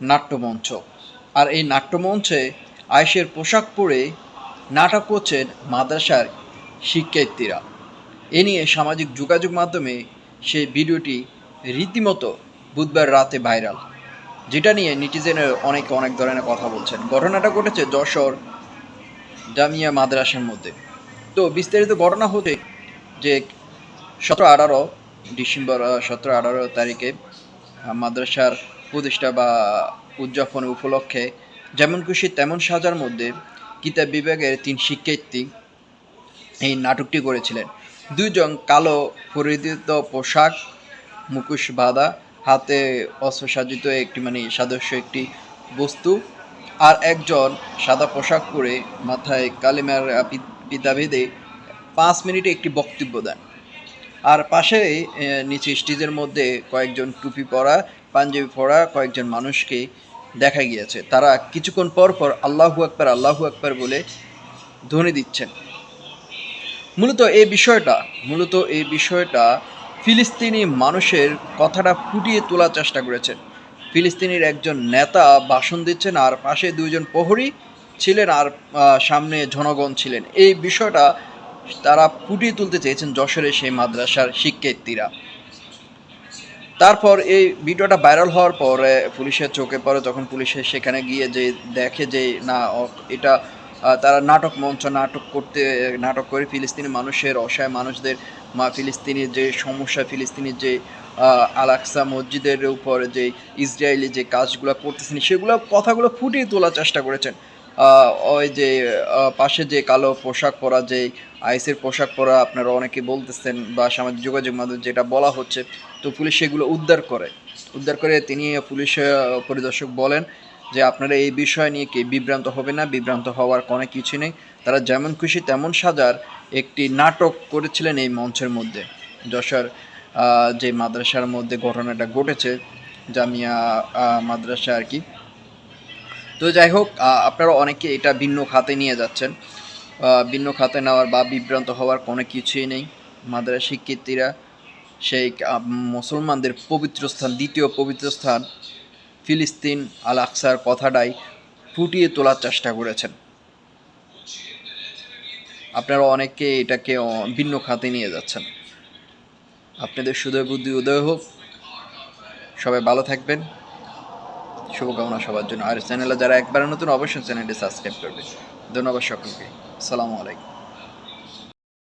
নাট্যমঞ্চ। আর এই নাট্যমঞ্চে আয়েশের পোশাক পরে নাটক করছেন মাদ্রাসার শিক্ষার্থীরা। এ নিয়ে সামাজিক যোগাযোগ মাধ্যমে সেই ভিডিওটি রীতিমতো বুধবার রাতে ভাইরাল। যেটা নিয়ে নিটিজেনের অনেকে অনেক ধরনের কথা বলছেন। ঘটনাটা ঘটেছে যশোর জামিয়া মাদ্রাসার মধ্যে। তো বিস্তারিত ঘটনা হতে যে সতেরো আঠারো ডিসেম্বর সতেরো আঠারো তারিখে মাদ্রাসার প্রতিষ্ঠা বা উদযাপন উপলক্ষে যেমন খুশি তেমন সাজার মধ্যে কিতাব বিভাগের তিন শিক্ষার্থী এই নাটকটি করেছিলেন। দুইজন কালো পরিধিত পোশাক, মুখোশ বাঁধা, হাতে অস্ত্র সাজিত একটি মানে সাদস্য একটি বস্তু আর একজন সাদা পোশাক পরে মাথায় কালিমার পিতা বেঁধে পাঁচ মিনিটে একটি বক্তব্য দেন। আর পাশে নিচে স্টেজের মধ্যে কয়েকজন টুপি পরা পাঞ্জাবি পরা কয়েকজন মানুষকে দেখা গিয়েছে। তারা কিছুক্ষণ পর পর আল্লাহু আকবার আল্লাহু আকবার বলে ধ্বনি দিচ্ছেন। মূলত এই বিষয়টা, মূলত এই বিষয়টা ফিলিস্তিনি মানুষের কথাটা ফুটিয়ে তোলার চেষ্টা করেছেন ফিলিস্তিনির একজন নেতা ভাষণ দিচ্ছেন, আর পাশে দুইজন প্রহরী ছিলেন, আর সামনে জনগণ ছিলেন। এই বিষয়টা তারা ফুটিয়ে তুলতে চেয়েছেন যশোরের সেই মাদ্রাসার শিক্ষার্থীরা। তারপর এই ভিডিওটা ভাইরাল হওয়ার পরে পুলিশের চোখে পড়ে তখন পুলিশে সেখানে গিয়ে যে দেখে যে, না এটা তারা নাটক মঞ্চ নাটক করতে, নাটক করে ফিলিস্তিনি মানুষের, অসহায় মানুষদের, মা ফিলিস্তিনির যে সমস্যা, ফিলিস্তিনির যে আলাক্সা মসজিদের উপর যে ইসরায়েলি যে কাজগুলো করতেছেন, সেগুলো কথাগুলো ফুটিয়ে তোলার চেষ্টা করেছেন। ওই যে পাশে যে কালো পোশাক পরা, যে আইসের পোশাক পরা আপনারা অনেকে বলতেছেন বা সামাজিক যোগাযোগ মাধ্যমে যেটা বলা হচ্ছে, তো পুলিশ সেগুলো উদ্ধার করে। উদ্ধার করে তিনি পুলিশ পরিদর্শক বলেন যে আপনারা এই বিষয় নিয়ে কি বিভ্রান্ত হবে না, বিভ্রান্ত হওয়ার কোনো কিছু নেই। তারা যেমন খুশি তেমন সাজার একটি নাটক করেছিলেন এই মঞ্চের মধ্যে। যশোর যে মাদ্রাসার মধ্যে ঘটনাটা ঘটেছে, জামিয়া মাদ্রাসা আর কি তো যাই হোক আপনারা অনেকে এটা ভিন্ন খাতে নিয়ে যাচ্ছেন। ভিন্ন খাতে নেওয়ার বা বিভ্রান্ত হওয়ার কোনো কিছুই নেই। মাদ্রাসা শিক্ষার্থীরা সেই মুসলমানদের পবিত্র স্থান, দ্বিতীয় পবিত্র স্থান, ফিলিস্তিন আল আকসার কথাটাই ফুটিয়ে তোলার চেষ্টা করেছেন। আপনারা অনেকে এটাকে ভিন্ন খাতে নিয়ে যাচ্ছেন। আপনাদের সুদয় বুদ্ধি উদয় হোক। সবাই ভালো থাকবেন। শুভকামনা সবার জন্য। আর চ্যানেলে যারা একবার নতুন, অবশ্যই চ্যানেলটি সাবস্ক্রাইব করবে। ধন্যবাদ সকলকে। সালামু আলাইকুম।